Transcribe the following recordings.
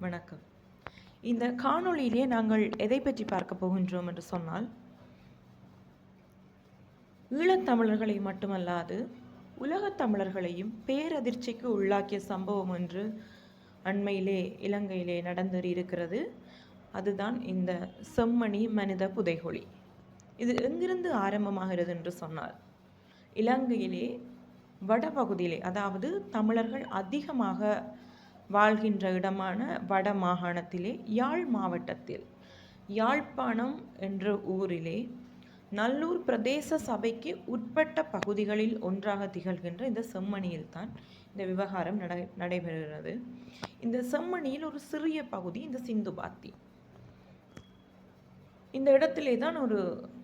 வணக்கம். இந்த காணொளியிலே நாங்கள் எதை பற்றி பார்க்க போகின்றோம் என்று சொன்னால் ஈழத்தமிழர்களை மட்டுமல்லாது உலகத் தமிழர்களையும் பேரதிர்ச்சிக்கு உள்ளாக்கிய சம்பவம் ஒன்று அண்மையிலே இலங்கையிலே நடந்து இருக்கிறது. அதுதான் இந்த செம்மணி மனித புதைகுழி. இது எங்கிருந்து ஆரம்பமாகிறது என்று சொன்னால் இலங்கையிலே வடபகுதியிலே அதாவது தமிழர்கள் அதிகமாக வாழ்கின்ற இடமான வட மாகாணத்திலே யாழ் மாவட்டத்தில். யாழ்ப்பாணம் என்ற ஊரிலே நல்லூர் பிரதேச சபைக்கு உட்பட்ட பகுதிகளில் ஒன்றாக திகழ்கின்ற இந்த செம்மணியில் தான் இந்த விவகாரம் நடை நடைபெறுகிறது. இந்த செம்மணியில் ஒரு சிறிய பகுதி இந்த சிந்துபாத்தி இந்த இடத்திலே தான் ஒரு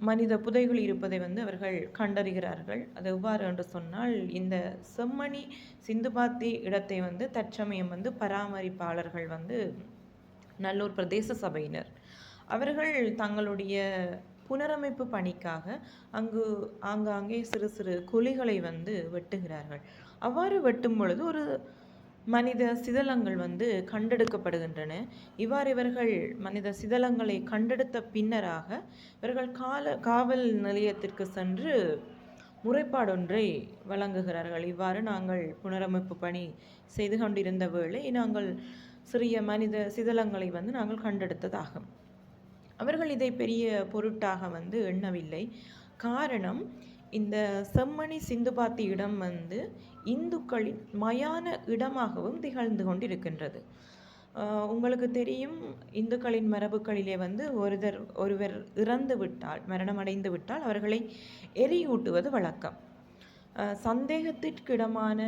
மனித புதைகள் இருப்பதை வந்து அவர்கள் கண்டறிகிறார்கள். அது எவ்வாறு என்று சொன்னால் இந்த செம்மணி சிந்துபாத்தி இடத்தை வந்து தற்சமயம் வந்து பராமரிப்பாளர்கள் வந்து நல்லூர் பிரதேச சபையினர். அவர்கள் தங்களுடைய புனரமைப்பு பணிக்காக அங்கு ஆங்காங்கே சிறு சிறு குழிகளை வந்து வெட்டுகிறார்கள். அவ்வாறு வெட்டும் பொழுது ஒரு மனித சிதலங்கள் வந்து கண்டெடுக்கப்படுகின்றன. இவ்வாறு இவர்கள் மனித சிதலங்களை கண்டெடுத்த பின்னராக இவர்கள் கால காவல் நிலையத்திற்கு சென்று முறைப்பாடொன்றை வழங்குகிறார்கள். இவ்வாறு நாங்கள் புனரமைப்பு பணி செய்து கொண்டிருந்த வேளை நாங்கள் சிறிய மனித சிதலங்களை வந்து நாங்கள் கண்டெடுத்ததாகும். அவர்கள் இதை பெரிய பொருட்டாக வந்து எண்ணவில்லை. காரணம் இந்த செம்மணி சிந்துபாத்தி இடம் வந்து இந்துக்களின் மயான இடமாகவும் திகழ்ந்து கொண்டிருக்கின்றது. உங்களுக்கு தெரியும் இந்துக்களின் மரபுகளிலே வந்து ஒருவர் ஒருவர் இறந்து விட்டால் மரணமடைந்து விட்டால் அவர்களை எரியூட்டுவது வழக்கம். சந்தேகத்திற்கிடமான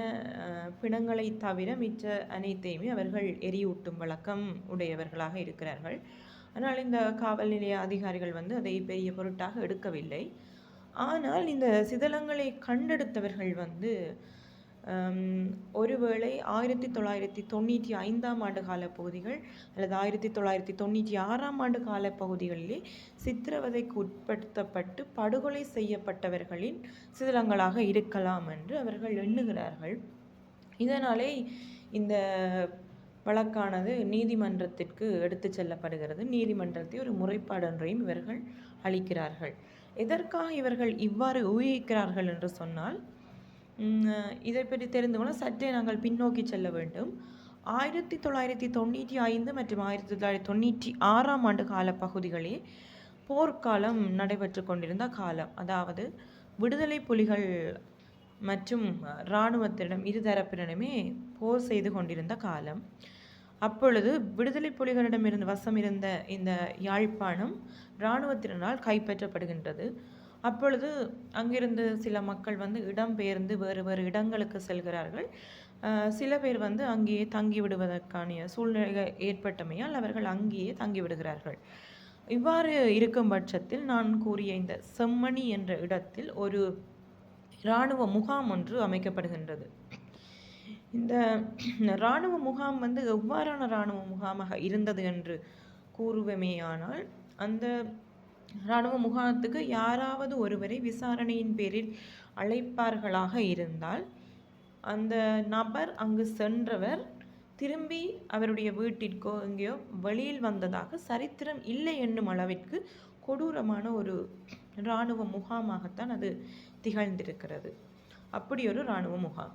பிணங்களை தவிர மிச்ச அனைத்தையுமே அவர்கள் எரியூட்டும் வழக்கம் உடையவர்களாக இருக்கிறார்கள். ஆனால் இந்த காவல் நிலைய அதிகாரிகள் வந்து அதை பெரிய பொருட்டாக எடுக்கவில்லை. ஆனால் இந்த சிதலங்களை கண்டெடுத்தவர்கள் வந்து ஒருவேளை ஆயிரத்தி தொள்ளாயிரத்தி தொண்ணூற்றி ஐந்தாம் ஆண்டு கால பகுதிகள் அல்லது ஆயிரத்தி தொள்ளாயிரத்தி தொண்ணூற்றி ஆறாம் ஆண்டு கால பகுதிகளிலே சித்திரவதைக்கு உட்படுத்தப்பட்டு படுகொலை செய்யப்பட்டவர்களின் சிதிலங்களாக இருக்கலாம் என்று அவர்கள் எண்ணுகிறார்கள். இதனாலே இந்த வழக்கானது நீதிமன்றத்திற்கு எடுத்து செல்லப்படுகிறது. நீதிமன்றத்தை ஒரு முறைப்பாடொன்றையும் இவர்கள் அளிக்கிறார்கள். எதற்காக இவர்கள் இவ்வாறு ஊகிக்கிறார்கள் என்று சொன்னால் இதை பற்றி தெரிந்து கொள்ள சற்றே நாங்கள் பின்னோக்கி செல்ல வேண்டும். ஆயிரத்தி தொள்ளாயிரத்தி தொண்ணூற்றி ஐந்து மற்றும் ஆயிரத்தி தொள்ளாயிரத்தி தொண்ணூற்றி ஆறாம் ஆண்டு கால பகுதிகளில் போர்க்காலம் நடைபெற்று கொண்டிருந்த காலம். அதாவது விடுதலை புலிகள் மற்றும் இராணுவத்திடம் இருதரப்பினருமே போர் செய்து கொண்டிருந்த காலம். அப்பொழுது விடுதலை புலிகளிடமிருந்து வசம் இருந்த இந்த யாழ்ப்பாணம் இராணுவத்தினரால் கைப்பற்றப்படுகின்றது. அப்பொழுது அங்கிருந்து சில மக்கள் வந்து இடம்பெயர்ந்து வேறு வேறு இடங்களுக்கு செல்கிறார்கள். சில பேர் வந்து அங்கேயே தங்கி விடுவதற்கான சூழ்நிலை ஏற்பட்டமையால் அவர்கள் அங்கேயே தங்கி விடுகிறார்கள். இவ்வாறு இருக்கும் பட்சத்தில் நான் கூறிய இந்த செம்மணி என்ற இடத்தில் ஒரு இராணுவ முகாம் ஒன்று அமைக்கப்படுகின்றது. இந்த இராணுவ முகாம் வந்து எவ்வாறான இராணுவ முகாமாக இருந்தது என்று கூறுவமேயானால் அந்த இராணுவ முகாமத்துக்கு யாராவது ஒருவரை விசாரணையின் பேரில் அழைப்பார்களாக இருந்தால் அந்த நபர் அங்கு சென்றவர் திரும்பி அவருடைய வீட்டிற்கோ எங்கேயோ வெளியில் வந்ததாக சரித்திரம் இல்லை என்னும் அளவிற்கு கொடூரமான ஒரு இராணுவ முகாமாகத்தான் அது திகழ்ந்திருக்கிறது. அப்படி ஒரு இராணுவ முகாம்.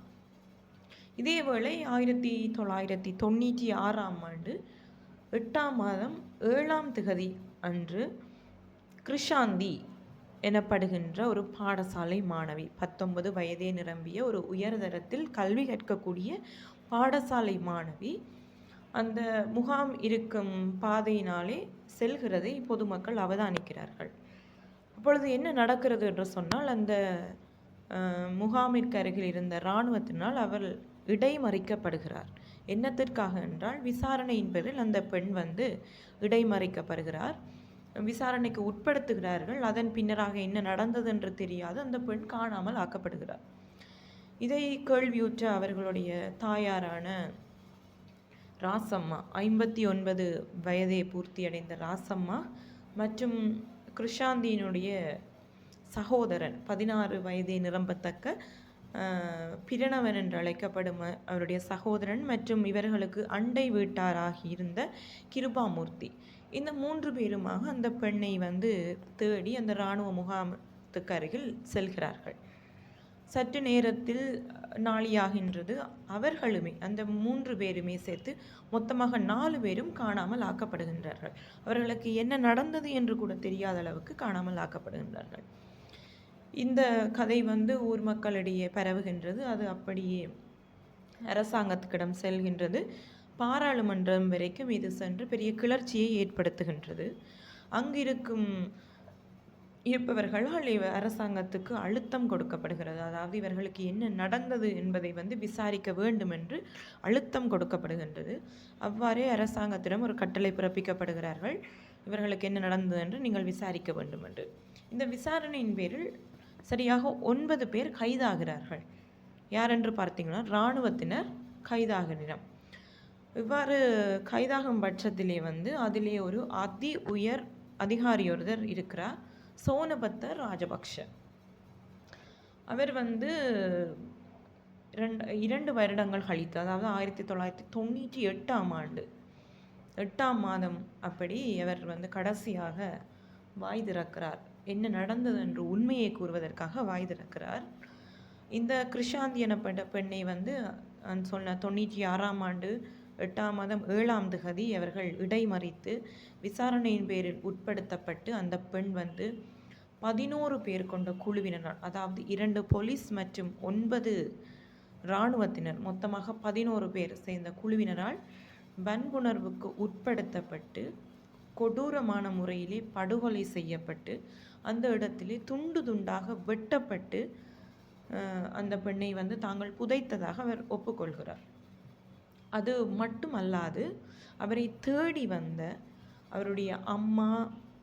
இதேவேளை ஆயிரத்தி தொள்ளாயிரத்தி தொண்ணூற்றி ஆறாம் ஆண்டு எட்டாம் மாதம் ஏழாம் திகதி அன்று கிருஷாந்தி எனப்படுகின்ற ஒரு பாடசாலை மாணவி பத்தொன்பது வயதே நிரம்பிய ஒரு உயர்தரத்தில் கல்வி கற்கக்கூடிய பாடசாலை மாணவி அந்த முகாம் இருக்கும் பாதையினாலே செல்கிறதை பொதுமக்கள் அவதானிக்கிறார்கள். அப்பொழுது என்ன நடக்கிறது என்று சொன்னால் அந்த முகாமிற்கு அருகில் இருந்த இராணுவத்தினால் அவர் இடைமறிக்கப்படுகிறார். என்னத்திற்காக என்றால் விசாரணையின் பேரில் அந்த பெண் வந்து இடைமறிக்கப்படுகிறார். விசாரணைக்கு உட்படுத்துகிறார்கள். அதன் பின்னராக என்ன நடந்தது என்று தெரியாது. அந்த பெண் காணாமல் ஆக்கப்படுகிறார். இதை கேள்வியுற்ற அவர்களுடைய தாயாரான ராசம்மா ஐம்பத்தி ஒன்பது வயதை பூர்த்தியடைந்த ராசம்மா மற்றும் கிருஷாந்தியினுடைய சகோதரன் பதினாறு வயதை நிரம்பத்தக்க பிரணவன் என்று அழைக்கப்படும் அவருடைய சகோதரன் மற்றும் இவர்களுக்கு அண்டை வீட்டாராகி இருந்த கிருபாமூர்த்தி. இந்த மூன்று பேருமாக அந்த பெண்ணை வந்து தேடி அந்த இராணுவ முகாமத்துக்கு அருகில் செல்கிறார்கள். சற்று நேரத்தில் நாளியாகின்றது அவர்களுமே அந்த மூன்று பேருமே சேர்த்து மொத்தமாக நாலு பேரும் காணாமல் ஆக்கப்படுகின்றார்கள். அவர்களுக்கு என்ன நடந்தது என்று கூட தெரியாத அளவுக்கு காணாமல் ஆக்கப்படுகின்றார்கள். இந்த கதை வந்து ஊர் மக்களிடையே பரவுகின்றது. அது அப்படியே அரசாங்கத்துக்கிடம் செல்கின்றது. பாராளுமன்றம் வரைக்கும் இது சென்று பெரிய கிளர்ச்சியை ஏற்படுத்துகின்றது. அங்கிருக்கும் இருப்பவர்களால் இவ அரசாங்கத்துக்கு அழுத்தம் கொடுக்கப்படுகிறது. அதாவது இவர்களுக்கு என்ன நடந்தது என்பதை வந்து விசாரிக்க வேண்டும் என்று அழுத்தம் கொடுக்கப்படுகின்றது. அவ்வாறே அரசாங்கத்திடம் ஒரு கட்டளை பிறப்பிக்கப்படுகிறார்கள். இவர்களுக்கு என்ன நடந்தது என்று நீங்கள் விசாரிக்க வேண்டும் என்று இந்த விசாரணையின் பேரில் சரியாக ஒன்பது பேர் கைதாகிறார்கள். யார் என்று பார்த்தீங்கன்னா இராணுவத்தினர் கைதாகினர் இவ்வாறு கைதாகும் பட்சத்திலே வந்து அதிலே ஒரு அதி உயர் அதிகாரி ஒருவர் இருக்கிறார். சோனபத்த ராஜபக்ஷ. அவர் வந்து ரெண்டு இரண்டு வருடங்கள் கழித்து அதாவது ஆயிரத்தி தொள்ளாயிரத்தி தொண்ணூற்றி எட்டாம் ஆண்டு எட்டாம் மாதம் அப்படி அவர் வந்து கடைசியாக வாய் திறக்கிறார். என்ன நடந்தது என்று உண்மையை கூறுவதற்காக வாய் திறக்கிறார். இந்த கிருஷாந்தி எனப்பட்ட பெண்ணை வந்து நான் சொன்ன தொண்ணூற்றி ஆறாம் ஆண்டு எட்டாம் மாதம் ஏழாம் திகதி அவர்கள் இடைமறித்து விசாரணையின் பேரில் உட்படுத்தப்பட்டு அந்த பெண் வந்து பதினோரு பேர் கொண்ட குழுவினர் அதாவது இரண்டு போலீஸ் மற்றும் ஒன்பது இராணுவத்தினர் மொத்தமாக பதினோரு பேர் சேர்ந்த குழுவினரால் வன்புணர்வுக்கு உட்படுத்தப்பட்டு கொடூரமான முறையிலே படுகொலை செய்யப்பட்டு அந்த இடத்திலே துண்டு துண்டாக வெட்டப்பட்டு அந்த பெண்ணை வந்து தாங்கள் புதைத்ததாக அவர் ஒப்புக்கொள்கிறார். அது மட்டுமல்லாது அவரை தேடி வந்த அவருடைய அம்மா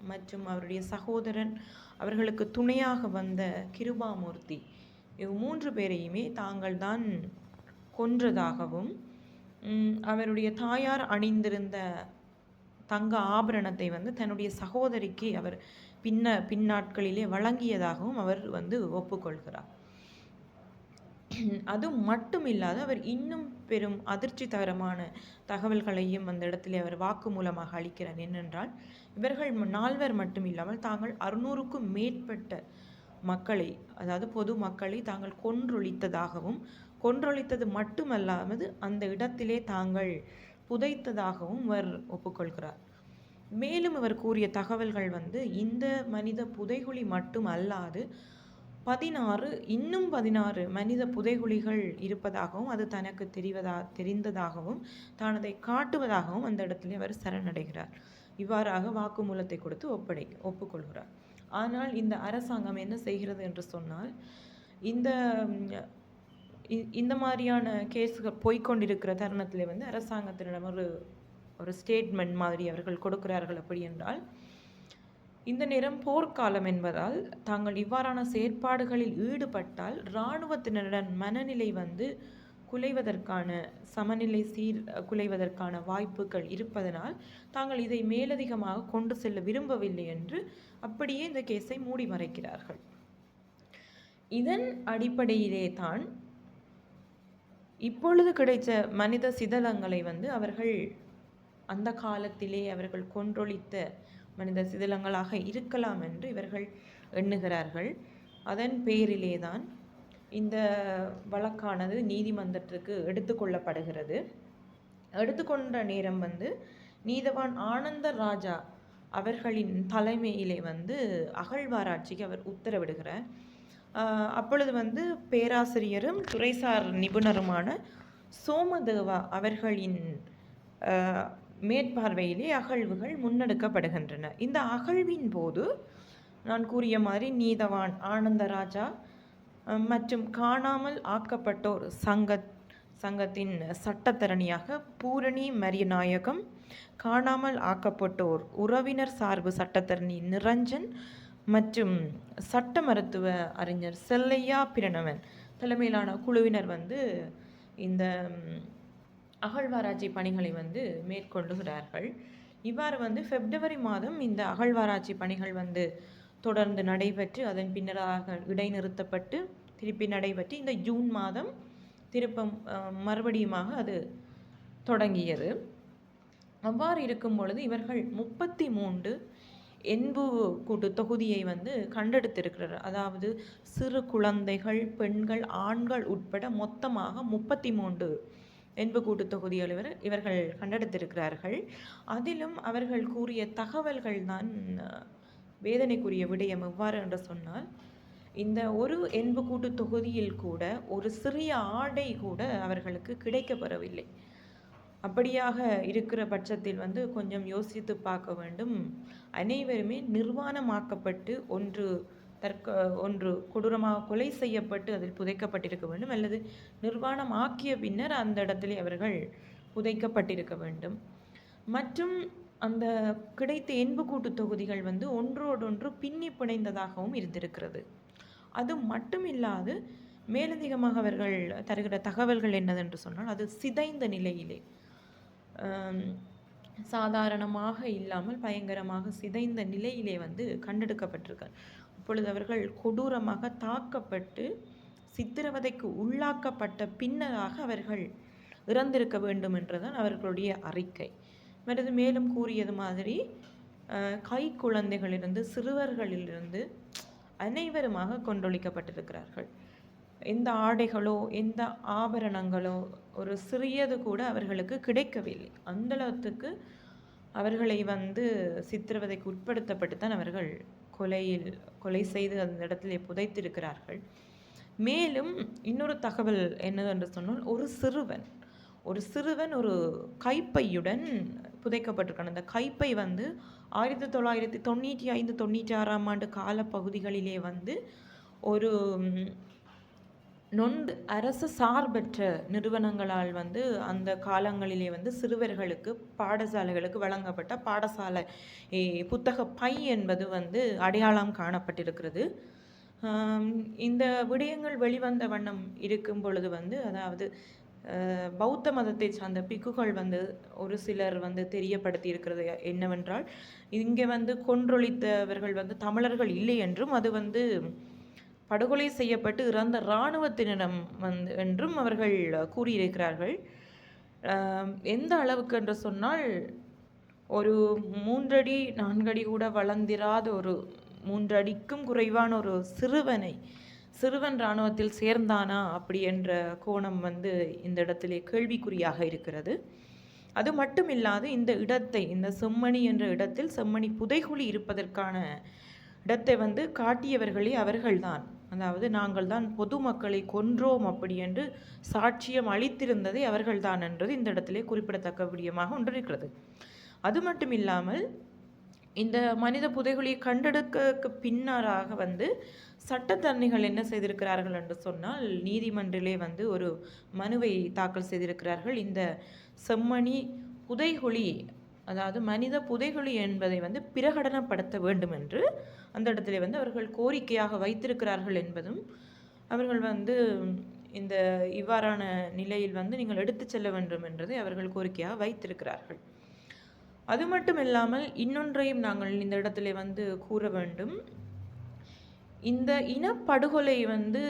மற்றும் அவருடைய சகோதரன் அவர்களுக்கு துணையாக வந்த கிருபாமூர்த்தி இவ் மூன்று பேரையுமே தாங்கள் தான் கொன்றதாகவும் அவருடைய தாயார் அணிந்திருந்த தங்க ஆபரணத்தை வந்து தன்னுடைய சகோதரிக்கு அவர் பின்ன பின்னாட்களிலே வழங்கியதாகவும் அவர் வந்து ஒப்புக்கொள்கிறார். அது மட்டும் இல்லாத அவர் இன்னும் பெரும் அதிர்ச்சி தரமான தகவல்களையும் அந்த இடத்திலே அவர் வாக்கு மூலமாக அளிக்கிறார். என்னென்றால் இவர்கள் நால்வர் மட்டும் இல்லாமல் தாங்கள் அறுநூறுக்கும் மேற்பட்ட மக்களை அதாவது பொது மக்களை தாங்கள் கொன்றொழித்ததாகவும் கொன்றொழித்தது மட்டுமல்லாமல் அந்த இடத்திலே தாங்கள் புதைத்ததாகவும் அவர் ஒப்புக்கொள்கிறார். மேலும் அவர் கூறிய தகவல்கள் வந்து இந்த மனித புதைகுழி மட்டும் அல்லாது பதினாறு இன்னும் பதினாறு மனித புதைகுழிகள் இருப்பதாகவும் அது தனக்கு தெரிவதா தெரிந்ததாகவும் தான் அதை காட்டுவதாகவும் அந்த இடத்துல அவர் சரணடைகிறார். இவ்வாறாக வாக்குமூலத்தை கொடுத்து ஒப்படை ஒப்புக்கொள்கிறார். ஆனால் இந்த அரசாங்கம் என்ன செய்கிறது என்று சொன்னால் இந்த இந்த மாதிரியான கேஸுகள் போய்க்கொண்டிருக்கிற தருணத்தில் வந்து அரசாங்கத்தினிடம் ஒரு ஒரு ஸ்டேட்மெண்ட் மாதிரி அவர்கள் கொடுக்கிறார்கள் அப்படி என்றால் இந்த நேரம் போர்க்காலம் என்பதால் தாங்கள் இவ்வாறான செயற்பாடுகளில் ஈடுபட்டால் இராணுவத்தினருடன் மனநிலை வந்து குலைவதற்கான சமநிலை சீர் குலைவதற்கான வாய்ப்புகள் இருப்பதனால் தாங்கள் இதை மேலதிகமாக கொண்டு செல்ல விரும்பவில்லை என்று அப்படியே இந்த கேஸை மூடி மறைக்கிறார்கள். இதன் அடிப்படையிலே தான் இப்பொழுது கிடைத்த மனித சிதலங்களை வந்து அவர்கள் அந்த காலத்திலே அவர்கள் கொன்றொழித்த மனித சிதிலங்களாக இருக்கலாம் என்று இவர்கள் எண்ணுகிறார்கள். அதன் பேரிலே தான் இந்த வழக்கானது நீதிமன்றத்துக்கு எடுத்துக்கொள்ளப்படுகிறது எடுத்துக்கொண்ட நேரம் வந்து நீதவான் ஆனந்த ராஜா அவர்களின் தலைமையிலே வந்து அகழ்வாராய்ச்சிக்கு அவர் உத்தரவிடுகிறார். அப்பொழுது வந்து பேராசிரியரும் துறைசார் நிபுணருமான சோமதேவா அவர்களின் மேற்பார்வையிலே அகழ்வுகள் முன்னெடுக்கப்படுகின்றன. இந்த அகழ்வின் போது நான் கூறிய மாதிரி நீதவான் ஆனந்தராஜா மற்றும் காணாமல் ஆக்கப்பட்டோர் சங்க சங்கத்தின் சட்டத்தரணியாக பூரணி மரியநாயகம் காணாமல் ஆக்கப்பட்டோர் உறவினர் சார்பு சட்டத்தரணி நிரஞ்சன் மற்றும் சட்ட மருத்துவ அறிஞர் செல்லையா பிரணவன். தலைமையிலான குழுவினர் வந்து இந்த அகழ்வாராய்ச்சி பணிகளை வந்து மேற்கொள்ளுகிறார்கள். இவ்வாறு வந்து பிப்ரவரி மாதம் இந்த அகழ்வாராய்ச்சி பணிகள் வந்து தொடர்ந்து நடைபெற்று அதன் பின்னராக இடைநிறுத்தப்பட்டு திருப்பி நடைபெற்று இந்த ஜூன் மாதம் திருப்பம் மறுபடியுமாக அது தொடங்கியது. அவ்வாறு இருக்கும் பொழுது இவர்கள் முப்பத்தி மூன்று என்பு கூட்டு தொகுதியை வந்து கண்டெடுத்திருக்கிறார். அதாவது சிறு குழந்தைகள் பெண்கள் ஆண்கள் உட்பட மொத்தமாக முப்பத்தி மூன்று என்பு கூட்டு தொகுதிகள் இவர் இவர்கள் கண்டெடுத்திருக்கிறார்கள். அதிலும் அவர்கள் கூறிய தகவல்கள் தான் வேதனைக்குரிய விடயம் எவ்வாறு என்று சொன்னால் இந்த ஒரு என்பு கூட்டு தொகுதியில் கூட ஒரு சிறிய ஆடை கூட அவர்களுக்கு கிடைக்கப்பெறவில்லை. அப்படியாக இருக்கிற பட்சத்தில் வந்து கொஞ்சம் யோசித்து பார்க்க வேண்டும். அனைவருமே நிர்வாணமாக்கப்பட்டு ஒன்று தற்க ஒன்று கொடூரமாக கொலை செய்யப்பட்டு அதில் புதைக்கப்பட்டிருக்க வேண்டும். அல்லது நிர்வாணம் ஆக்கிய பின்னர் அந்த இடத்திலே அவர்கள் புதைக்கப்பட்டிருக்க வேண்டும். மற்றும் அந்த கிடைத்த என்புக்கூட்டு தொகுதிகள் வந்து ஒன்றோடொன்று பின்னி பிணைந்ததாகவும் இருந்திருக்கிறது. அது மட்டும் இல்லாது மேலதிகமாக அவர்கள் தருகிற தகவல்கள் என்னதென்று சொன்னால் அது சிதைந்த நிலையிலே சாதாரணமாக இல்லாமல் பயங்கரமாக சிதைந்த நிலையிலே வந்து கண்டெடுக்கப்பட்டிருக்கார். அப்பொழுது அவர்கள் கொடூரமாக தாக்கப்பட்டு சித்திரவதைக்கு உள்ளாக்கப்பட்ட பின்னராக அவர்கள் இறந்திருக்க வேண்டும் என்றுதான் அவர்களுடைய அறிக்கை. மற்றது மேலும் கூறியது மாதிரி கை குழந்தைகளிலிருந்து சிறுவர்களிலிருந்து அனைவருமாக கொண்டொழிக்கப்பட்டிருக்கிறார்கள். எந்த ஆடைகளோ எந்த ஆபரணங்களோ ஒரு சிறியது கூட அவர்களுக்கு கிடைக்கவில்லை. அந்தளவுக்கு அவர்களை வந்து சித்திரவதைக்கு உட்படுத்தப்பட்டு தான் அவர்கள் கொலையில் கொலை செய்து அந்த இடத்திலே புதைத்திருக்கிறார்கள். மேலும் இன்னொரு தகவல் என்னவென்று சொன்னால் ஒரு சிறுவன் ஒரு சிறுவன் ஒரு கைப்பையுடன் புதைக்கப்பட்டிருக்கான். அந்த கைப்பை வந்து ஆயிரத்தி தொள்ளாயிரத்தி தொண்ணூற்றி ஐந்து தொண்ணூற்றி ஆறாம் ஆண்டு காலப்பகுதிகளிலே வந்து ஒரு நொந்து அரசு சார்பற்ற நிறுவனங்களால் வந்து அந்த காலங்களிலே வந்து சிறுவர்களுக்கு பாடசாலைகளுக்கு வழங்கப்பட்ட பாடசாலை புத்தக பை என்பது வந்து அடையாளம் காணப்பட்டிருக்கிறது. இந்த விடயங்கள் வெளிவந்த வண்ணம் இருக்கும் பொழுது வந்து அதாவது பௌத்த மதத்தை சார்ந்த பிக்குகள் வந்து ஒரு சிலர் வந்து தெரியப்படுத்தி இருக்கிறது என்னவென்றால் இங்கே வந்து கொன்றொழித்தவர்கள் வந்து தமிழர்கள் இல்லை என்றும் அது வந்து படுகொலை செய்யப்பட்டு இறந்த இராணுவத்தினரிடம் வந்து என்றும் அவர்கள் கூறியிருக்கிறார்கள். எந்த அளவுக்கு என்று சொன்னால் ஒரு மூன்றடி நான்கடி கூட வளர்ந்திராத ஒரு மூன்றடிக்கும் குறைவான ஒரு சிறுவனை சிறுவன் இராணுவத்தில் சேர்ந்தானா அப்படி என்ற கோணம் வந்து இந்த இடத்திலே கேள்விக்குறியாக இருக்கிறது. அது மட்டும் இல்லாது இந்த இடத்தை இந்த செம்மணி என்ற இடத்தில் செம்மணி புதைகுழி இருப்பதற்கான இடத்தை வந்து காட்டியவர்களே அவர்கள்தான். அதாவது நாங்கள் தான் பொதுமக்களை கொன்றோம் அப்படி என்று சாட்சியம் அளித்திருந்ததை அவர்கள்தான் என்றது இந்த இடத்திலே குறிப்பிடத்தக்க விடயமாக ஒன்றிருக்கிறது. அது மட்டும் இல்லாமல் இந்த மனித புதைகுழியை கண்டெடுக்க பின்னராக வந்து சட்டத்தரணிகள் என்ன செய்திருக்கிறார்கள் என்று சொன்னால் நீதிமன்றிலே வந்து ஒரு மனுவை தாக்கல் செய்திருக்கிறார்கள். இந்த செம்மணி புதைகுழி அதாவது மனித புதைகுழி என்பதை வந்து பிரகடனப்படுத்த வேண்டும் என்று அந்த இடத்துல வந்து அவர்கள் கோரிக்கையாக வைத்திருக்கிறார்கள் என்பதும் அவர்கள் வந்து இந்த இவ்வாறான நிலையில் வந்து நீங்கள் எடுத்து செல்ல வேண்டும் என்றதை அவர்கள் கோரிக்கையாக வைத்திருக்கிறார்கள். அது மட்டும் இல்லாமல் இன்னொன்றையும் நாங்கள் இந்த இடத்திலே வந்து கூற வேண்டும். இந்த இனப்படுகொலை வந்து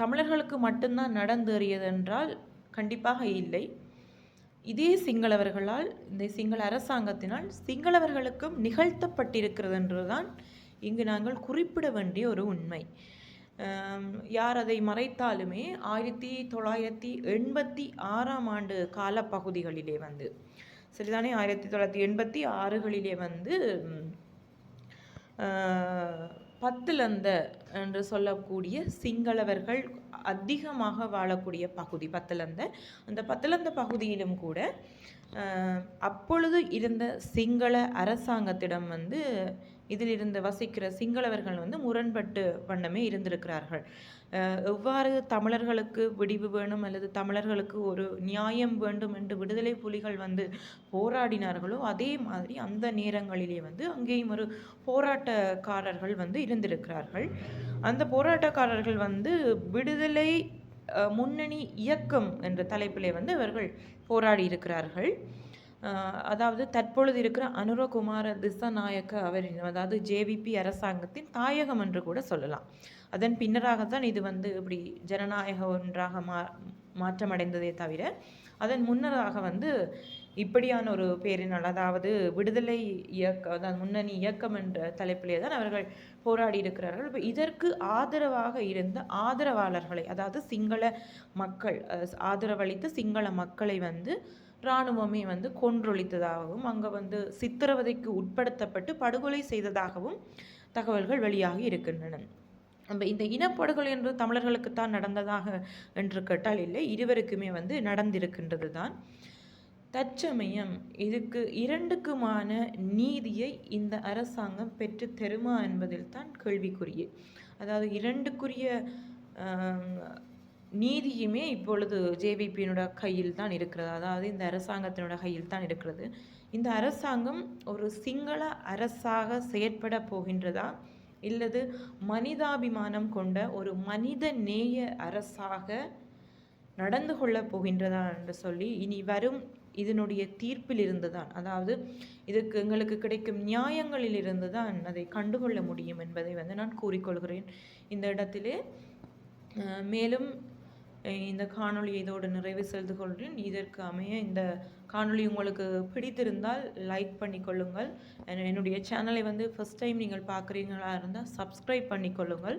தமிழர்களுக்கு மட்டும்தான் நடந்தேறியது என்றால் கண்டிப்பாக இல்லை. இதே சிங்களவர்களால் இந்த சிங்கள அரசாங்கத்தினால் சிங்களவர்களுக்கும் நிகழ்த்தப்பட்டிருக்கிறது என்றுதான் இங்கு நாங்கள் குறிப்பிட வேண்டிய ஒரு உண்மை. யார் அதை மறைத்தாலுமே ஆயிரத்தி தொள்ளாயிரத்தி எண்பத்தி ஆறாம் ஆண்டு காலப்பகுதிகளிலே வந்து சரிதானே? ஆயிரத்தி தொள்ளாயிரத்தி எண்பத்தி ஆறுகளிலே வந்து பத்தில் அந்த பத்துலந்த என்று சொல்லக்கூடிய சிங்களவர்கள் அதிகமாக வாழக்கூடிய பகுதி பத்தலந்த. அந்த பத்தலந்த பகுதியிலும் கூட அப்பொழுது இருந்த சிங்கள அரசாங்கத்திடம் வந்து இதில் இருந்து வசிக்கிற சிங்களவர்கள் வந்து முரண்பட்டு வண்ணமே இருந்திருக்கிறார்கள். எவ்வாறு தமிழர்களுக்கு விடிவு வேணும் அல்லது தமிழர்களுக்கு ஒரு நியாயம் வேண்டும் என்று விடுதலை புலிகள் வந்து போராடினார்களோ அதே மாதிரி அந்த நேரங்களிலே வந்து அங்கேயும் ஒரு போராட்டக்காரர்கள் வந்து இருந்திருக்கிறார்கள். அந்த போராட்டக்காரர்கள் வந்து விடுதலை முன்னணி இயக்கம் என்ற தலைப்பிலே வந்து அவர்கள் போராடி இருக்கிறார்கள் அதாவது தற்பொழுது இருக்கிற அனுரகுமார திசாநாயக்க அவரின் அதாவது ஜேவிபி அரசாங்கத்தின் தாயகம் என்று கூட சொல்லலாம். அதன் பின்னராகத்தான் இது வந்து இப்படி ஜனநாயக ஒன்றாக மா மாற்றமடைந்ததே தவிர அதன் முன்னராக வந்து இப்படியான ஒரு பேரினால் அதாவது விடுதலை இயக்க அதாவது முன்னணி இயக்கம் என்ற தலைப்பிலே தான் அவர்கள் போராடி இருக்கிறார்கள். இப்போ இதற்கு ஆதரவாக இருந்த ஆதரவாளர்களை அதாவது சிங்கள மக்கள் ஆதரவளித்த சிங்கள மக்களை வந்து இராணுவமே வந்து கொன்றொழித்ததாகவும் அங்கே வந்து சித்திரவதைக்கு உட்படுத்தப்பட்டு படுகொலை செய்ததாகவும் தகவல்கள் வெளியாகி இருக்கின்றன. நம்ம இந்த இனப்படுகொலை என்று தமிழர்களுக்குத்தான் நடந்ததாக என்று கேட்டால் இல்லை இருவருக்குமே வந்து நடந்திருக்கின்றது தான் தற்சமயம் இதுக்கு இரண்டுக்குமான நீதியை இந்த அரசாங்கம் பெற்று தருமா என்பதில் தான் கேள்விக்குரிய அதாவது இரண்டுக்குரிய நீதியுமே இப்பொழுது ஜேவிபியினோட கையில் தான் இருக்கிறது. அதாவது இந்த அரசாங்கத்தினோட கையில் தான் இருக்கிறது. இந்த அரசாங்கம் ஒரு சிங்கள அரசாக செயற்பட போகின்றதா? இல்லது மனிதாபிமானம் கொண்ட ஒரு மனித நேய அரசாக நடந்து கொள்ளப் போகின்றதா என்று சொல்லி இனி வரும் இதனுடைய தீர்ப்பில் இருந்துதான் அதாவது இதுக்கு எங்களுக்கு கிடைக்கும் நியாயங்களில் இருந்து தான் அதை கண்டுகொள்ள முடியும் என்பதை வந்து நான் கூறிக்கொள்கிறேன். இந்த இடத்திலே மேலும் இந்த காணொளி இதோடு நிறைவு செய்து கொள்கிறேன். இதற்கு அமைய இந்த காணொளி உங்களுக்கு பிடித்திருந்தால் லைக் பண்ணிக்கொள்ளுங்கள் என்னுடைய சேனலை வந்து ஃபஸ்ட் டைம் நீங்கள் பார்க்குறீங்களா இருந்தால் சப்ஸ்கிரைப் பண்ணிக்கொள்ளுங்கள்